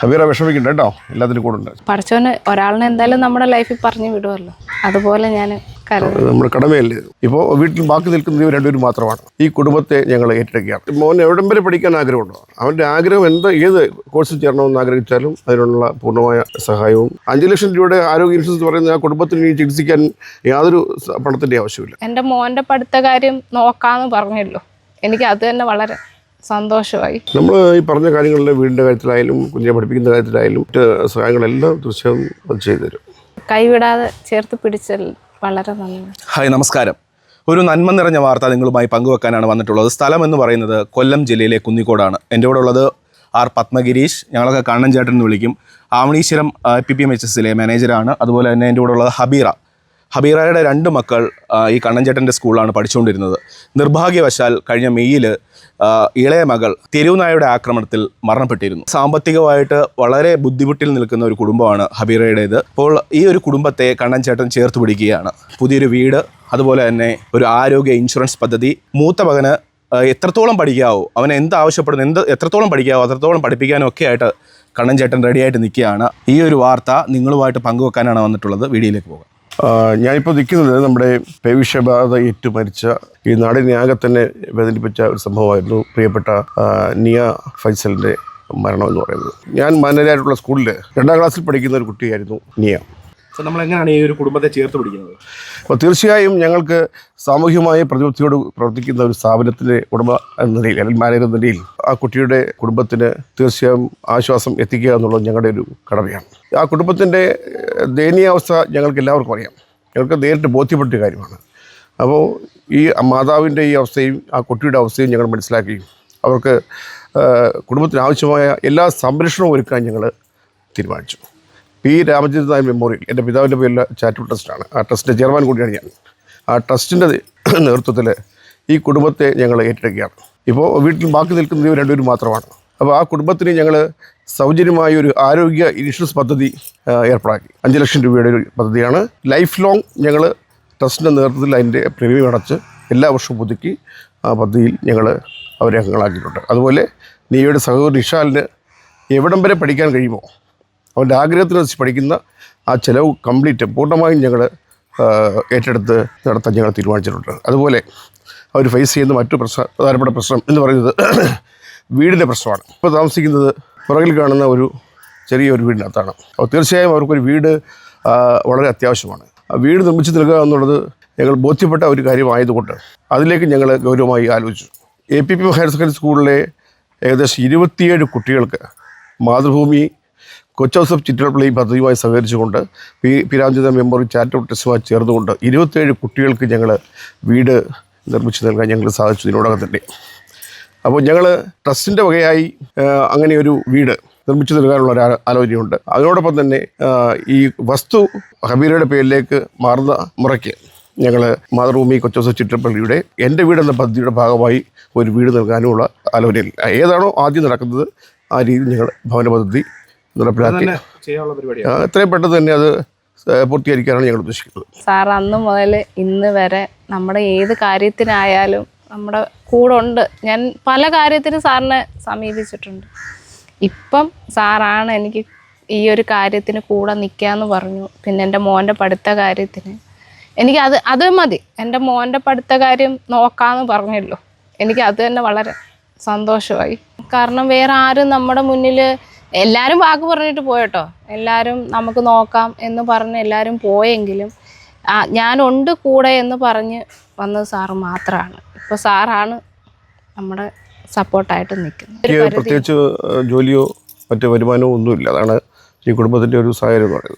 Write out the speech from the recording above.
ഹബീറ വിഷമിക്കണ്ട കേട്ടോ. എല്ലാത്തിനും കൂടെ ഉണ്ട് പഠിച്ചവന് ഒരാളിനെ എന്തായാലും നമ്മുടെ ലൈഫിൽ പറഞ്ഞു വിടുമല്ലോ അതുപോലെ ഞാൻ നമ്മുടെ കടമയല്ലേ? ഇപ്പോൾ വീട്ടിൽ ബാക്കി നിൽക്കുന്നത് ഇവർ രണ്ടുപേരും മാത്രമാണ്. ഈ കുടുംബത്തെ ഞങ്ങൾ ഏറ്റെടുക്കുകയാണ്. മോൻ എവിടം വരെ പഠിക്കാൻ ആഗ്രഹമുണ്ടോ? അവന്റെ ആഗ്രഹം എന്താ? ഏത് കോഴ്സിൽ ചേരണമെന്ന് ആഗ്രഹിച്ചാലും അതിനുള്ള പൂർണമായ സഹായവും. അഞ്ച് ലക്ഷം രൂപയുടെ ആരോഗ്യ ഇൻഷുറൻസ് പറയുന്ന ആ കുടുംബത്തിന് ചികിത്സിക്കാൻ യാതൊരു പണത്തിന്റെ ആവശ്യമില്ല. എന്റെ മോന്റെ പഠിത്ത കാര്യം നോക്കാമെന്ന് പറഞ്ഞല്ലോ. എനിക്ക് അത് തന്നെ വളരെ സന്തോഷമായി. നമ്മൾ ഈ പറഞ്ഞ കാര്യങ്ങളിൽ വീടിന്റെ കാര്യത്തിലായാലും കുഞ്ഞിനെ പഠിപ്പിക്കുന്ന കാര്യത്തിലായാലും മറ്റ് സഹായങ്ങളെല്ലാം തീർച്ചയായും അത് ചെയ്തു തരും. കൈവിടാതെ ചേർത്ത് പിടിച്ചൽ വളരെ നന്ദി. ഹായ് നമസ്കാരം. ഒരു നന്മ നിറഞ്ഞ വാർത്ത നിങ്ങളുമായി പങ്കുവെക്കാനാണ് വന്നിട്ടുള്ളത്. സ്ഥലം എന്ന് പറയുന്നത് കൊല്ലം ജില്ലയിലെ കുന്നിക്കോടാണ്. എന്റെ കൂടെ ഉള്ളത് ആർ പത്മഗിരീഷ്. ഞങ്ങളൊക്കെ കണ്ണൻ ചേട്ടൻ എന്ന് വിളിക്കും. Avaneeswaram P P M H എസിലെ മാനേജറാണ് അതുപോലെ തന്നെ എന്റെ കൂടെ ഉള്ളത് ഹബീറ. ഹബീറയുടെ രണ്ട് മക്കൾ ഈ കണ്ണൻചേട്ടന്റെ സ്കൂളിലാണ് പഠിച്ചുകൊണ്ടിരുന്നത്. നിർഭാഗ്യവശാൽ കഴിഞ്ഞ മെയ്യിൽ ഇളയ മകൾ തെരുവുനായുടെ ആക്രമണത്തിൽ മരണപ്പെട്ടിരുന്നു. സാമ്പത്തികമായിട്ട് വളരെ ബുദ്ധിമുട്ടിൽ നിൽക്കുന്ന ഒരു കുടുംബമാണ് ഹബീറയുടേത്. അപ്പോൾ ഈ ഒരു കുടുംബത്തെ കണ്ണൻചേട്ടൻ ചേർത്ത് പിടിക്കുകയാണ്. പുതിയൊരു വീട് അതുപോലെ തന്നെ ഒരു ആരോഗ്യ ഇൻഷുറൻസ് പദ്ധതി. മൂത്ത മകന് എത്രത്തോളം പഠിക്കാവോ അവൻ എന്ത് ആവശ്യപ്പെടുന്നു എന്ത് എത്രത്തോളം പഠിക്കാവോ അത്രത്തോളം പഠിപ്പിക്കാനും ഒക്കെ ആയിട്ട് കണ്ണൻ ചേട്ടൻ റെഡിയായിട്ട് നിൽക്കുകയാണ്. ഈ ഒരു വാർത്ത നിങ്ങളുമായിട്ട് പങ്കുവെക്കാനാണ് വന്നിട്ടുള്ളത്. വീഡിയോയിലേക്ക് പോകാം. ഞാനിപ്പോൾ നിൽക്കുന്നത് നമ്മുടെ പേവിഷബാധ ഏറ്റു മരിച്ച ഈ നാടിനെ ആകെ തന്നെ വേദനിപ്പിച്ച ഒരു സംഭവമായിരുന്നു. പ്രിയപ്പെട്ട നിയ ഫൈസലിന്റെ മരണം എന്ന് പറയുന്നത്. ഞാൻ മാനേജായിട്ടുള്ള സ്കൂളിൽ രണ്ടാം ക്ലാസ്സിൽ പഠിക്കുന്ന ഒരു കുട്ടിയായിരുന്നു നിയ. സോ നമ്മൾ എങ്ങനെയാണ് ഈ ഒരു കുടുംബത്തെ ചേർത്ത് പിടിക്കുന്നത്? അപ്പോൾ തീർച്ചയായും ഞങ്ങൾക്ക് സാമൂഹികമായ പ്രതിബദ്ധതയോട് പ്രവർത്തിക്കുന്ന ഒരു സ്ഥാപനത്തിന്റെ ഉടമ എന്ന നിലയിൽ അല്ലെങ്കിൽ മാനേജർ എന്ന നിലയിൽ ആ കുട്ടിയുടെ കുടുംബത്തിന് തീർച്ചയായും ആശ്വാസം എത്തിക്കുക എന്നുള്ളത് ഞങ്ങളുടെ ഒരു കടമയാണ്. ആ കുടുംബത്തിന്റെ ദയനീയാവസ്ഥ ഞങ്ങൾക്ക് എല്ലാവർക്കും അറിയാം. ഞങ്ങൾക്ക് നേരിട്ട് ബോധ്യപ്പെട്ട കാര്യമാണ്. അപ്പോൾ ഈ മാതാവിന്റെ ഈ അവസ്ഥയും ആ കുട്ടിയുടെ അവസ്ഥയും ഞങ്ങൾ മനസ്സിലാക്കി. അവർക്ക് കുടുംബത്തിന് ആവശ്യമായ എല്ലാ സംരക്ഷണവും ഒരുക്കാൻ ഞങ്ങൾ തീരുമാനിച്ചു. പി രാമചന്ദ്രൻ നായർ മെമ്മോറിയൽ എന്റെ പിതാവിന്റെ പേരിൽ ചാരിറ്റബിൾ ട്രസ്റ്റാണ് ആ ട്രസ്റ്റിന്റെ ചെയർമാൻ കൂടിയാണ് ഞാൻ. ആ ട്രസ്റ്റിന്റെ നേതൃത്വത്തിൽ ഈ കുടുംബത്തെ ഞങ്ങൾ ഏറ്റെടുക്കുകയാണ്. ഇപ്പോൾ വീട്ടിൽ ബാക്കി നിൽക്കുന്നത് രണ്ടുപേരും മാത്രമാണ്. അപ്പോൾ ആ കുടുംബത്തിന് ഞങ്ങൾ സൗജന്യമായ ഒരു ആരോഗ്യ ഇൻഷുറൻസ് പദ്ധതി ഏർപ്പാടാക്കി. അഞ്ച് ലക്ഷം രൂപയുടെ ഒരു പദ്ധതിയാണ്. ലൈഫ് ലോങ് ഞങ്ങൾ ട്രസ്റ്റിന്റെ നേതൃത്വത്തിൽ അതിന്റെ പ്രീമിയം അടച്ച് എല്ലാ വർഷവും പുതുക്കി ആ പദ്ധതിയിൽ ഞങ്ങൾ അവരെ അംഗങ്ങളാക്കിയിട്ടുണ്ട്. അതുപോലെ നീയുടെ സഹോദരി ഇഷാലിന് എവിടം വരെ പഠിക്കാൻ കഴിയുമോ? അവന്റെ ആഗ്രഹത്തിനനുസരിച്ച് പഠിക്കുന്ന ആ ചിലവ് കംപ്ലീറ്റ് പൂർണമായും ഞങ്ങൾ ഏറ്റെടുത്ത് നടത്താൻ ഞങ്ങൾ തീരുമാനിച്ചിട്ടുണ്ട്. അതുപോലെ അവർ ഫേസ് ചെയ്യുന്ന മറ്റു പ്രശ്ന പ്രധാനപ്പെട്ട പ്രശ്നം എന്ന് പറയുന്നത് വീടിന്റെ പ്രശ്നമാണ്. ഇപ്പോൾ താമസിക്കുന്നത് പുറകിൽ കാണുന്ന ഒരു ചെറിയൊരു വീടിനകത്താണ്. അപ്പോൾ തീർച്ചയായും അവർക്കൊരു വീട് വളരെ അത്യാവശ്യമാണ്. ആ വീട് നിർമ്മിച്ച് നൽകുക എന്നുള്ളത് ഞങ്ങൾ ബോധ്യപ്പെട്ട ഒരു കാര്യമായതുകൊണ്ട് അതിലേക്ക് ഞങ്ങൾ ഗൗരവമായി ആലോചിച്ചു. A P P higher secondary സ്കൂളിലെ ഏകദേശം ഇരുപത്തിയേഴ് കുട്ടികൾക്ക് മാതൃഭൂമി കൊച്ചോസഫ് ചിറ്റളപ്പള്ളി പദ്ധതിയുമായി സഹകരിച്ചുകൊണ്ട് പി പിരാഞ്ചിത മെമ്മോറിയൽ ചാരിറ്റബിൾ ട്രസ്റ്റുമായി ചേർന്നുകൊണ്ട് ഇരുപത്തേഴ് കുട്ടികൾക്ക് ഞങ്ങൾ വീട് നിർമ്മിച്ചു നൽകാൻ ഞങ്ങൾ സാധിച്ചു ഇതിനോടകം തന്നെ. അപ്പോൾ ഞങ്ങൾ ട്രസ്റ്റിന്റെ വകയായി അങ്ങനെ ഒരു വീട് നിർമ്മിച്ചു നൽകാനുള്ള ഒരു ആലോചനയുണ്ട്. അതിനോടൊപ്പം തന്നെ ഈ വസ്തു ഹബീറയുടെ പേരിലേക്ക് മാറുന്ന മുറയ്ക്ക് ഞങ്ങൾ മാതൃഭൂമി കൊച്ചോസ ചിറ്റപ്പള്ളിയുടെ എന്റെ വീട് എന്ന പദ്ധതിയുടെ ഭാഗമായി ഒരു വീട് നൽകാനുമുള്ള ആലോചനയിൽ ഏതാണോ ആദ്യം നടക്കുന്നത് ആ രീതിയിൽ ഞങ്ങൾ ഭവന പദ്ധതി നടപ്പിലാക്കി എത്രയും പെട്ടെന്ന് തന്നെ അത് പൂർത്തീകരിക്കാനാണ് ഞങ്ങൾ ഉദ്ദേശിക്കുന്നത്. സാർ അന്ന് മുതൽ ഇന്ന് വരെ നമ്മുടെ ഏത് കാര്യത്തിനായാലും നമ്മുടെ കൂടെ ഉണ്ട് ഞാൻ പല കാര്യത്തിനും സാറിനെ സമീപിച്ചിട്ടുണ്ട്. ഇപ്പം സാറാണ് എനിക്ക് ഈ ഒരു കാര്യത്തിന് കൂടെ നിൽക്കാന്ന് പറഞ്ഞു. പിന്നെ എന്റെ മോന്റെ പഠിത്ത കാര്യത്തിന്. എനിക്ക് അത് അത് മതി. എന്റെ മോന്റെ പഠിത്ത കാര്യം നോക്കാമെന്ന് പറഞ്ഞല്ലോ. എനിക്ക് അത് തന്നെ വളരെ സന്തോഷമായി. കാരണം വേറെ ആരും നമ്മുടെ മുന്നിൽ എല്ലാവരും വാക്ക് പറഞ്ഞിട്ട് പോയട്ടോ. എല്ലാവരും നമുക്ക് നോക്കാം എന്ന് പറഞ്ഞ് എല്ലാവരും പോയെങ്കിലും ഞാനുണ്ട് കൂടെ എന്ന് പറഞ്ഞ് വന്നത് സാറ് മാത്രമാണ് ഇപ്പോൾ സാറാണ് നമ്മുടെ സപ്പോർട്ടായിട്ട് നിൽക്കുന്നത്. പ്രത്യേകിച്ച് ജോലിയോ മറ്റു വരുമാനമോ ഒന്നുമില്ല. അതാണ് ഈ കുടുംബത്തിന്റെ ഒരു സാഹചര്യം എന്ന് പറയുന്നത്.